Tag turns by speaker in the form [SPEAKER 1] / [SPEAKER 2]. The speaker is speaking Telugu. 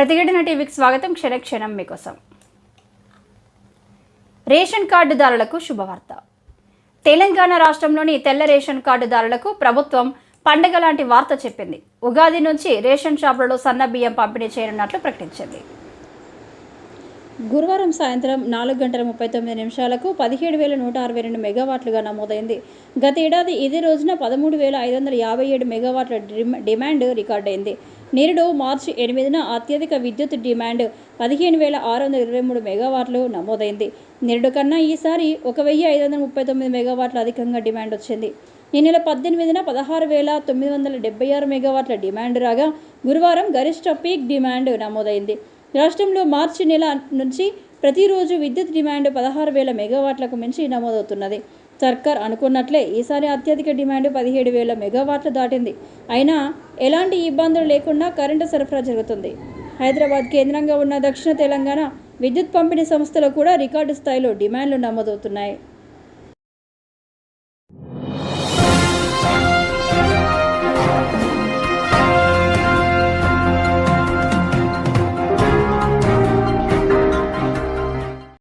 [SPEAKER 1] ప్రతిఘటన టీవీకి స్వాగతం. క్షణక్షణం మీకోసం. రేషన్ కార్డుదారులకు శుభవార్త. తెలంగాణ రాష్ట్రంలోని తెల్ల రేషన్ కార్డుదారులకు ప్రభుత్వం పండగ లాంటి వార్త చెప్పింది. ఉగాది నుంచి రేషన్ షాపులలో సన్న బియ్యం పంపిణీ చేయనున్నట్లు ప్రకటించింది. గురువారం సాయంత్రం నాలుగు గంటల ముప్పై తొమ్మిది నిమిషాలకు పదిహేడు వేల నూట అరవై రెండు మెగావాట్లుగా నమోదైంది. గత ఏడాది ఇదే రోజున పదమూడు వేల ఐదు వందల యాభై ఏడు మెగావాట్ల డిమాండ్ రికార్డైంది. నేరుడు మార్చి ఎనిమిదిన అత్యధిక విద్యుత్ డిమాండ్ పదిహేను వేల ఆరు వందల ఇరవై మూడు మెగావాట్లు నమోదైంది. నిరుడు కన్నా ఈసారి ఒక వెయ్యి ఐదు వందల ముప్పై తొమ్మిది మెగావాట్ల అధికంగా డిమాండ్ వచ్చింది. ఈ నెల పద్దెనిమిదిన పదహారు వేల తొమ్మిది వందల డెబ్బై ఆరు మెగావాట్ల డిమాండ్ రాగా గురువారం గరిష్ట పీక్ డిమాండ్ నమోదైంది. రాష్ట్రంలో మార్చి నెల నుంచి ప్రతిరోజు విద్యుత్ డిమాండ్ పదహారు వేల మెగావాట్లకు మించి నమోదవుతున్నది. సర్కార్ అనుకున్నట్లే ఈసారి అత్యధిక డిమాండ్ పదిహేడు వేల మెగావాట్లు దాటింది. అయినా ఎలాంటి ఇబ్బందులు లేకుండా కరెంటు సరఫరా జరుగుతుంది. హైదరాబాద్ కేంద్రంగా ఉన్న దక్షిణ తెలంగాణ విద్యుత్ పంపిణీ సంస్థలు కూడా రికార్డు స్థాయిలో డిమాండ్లు నమోదవుతున్నాయి.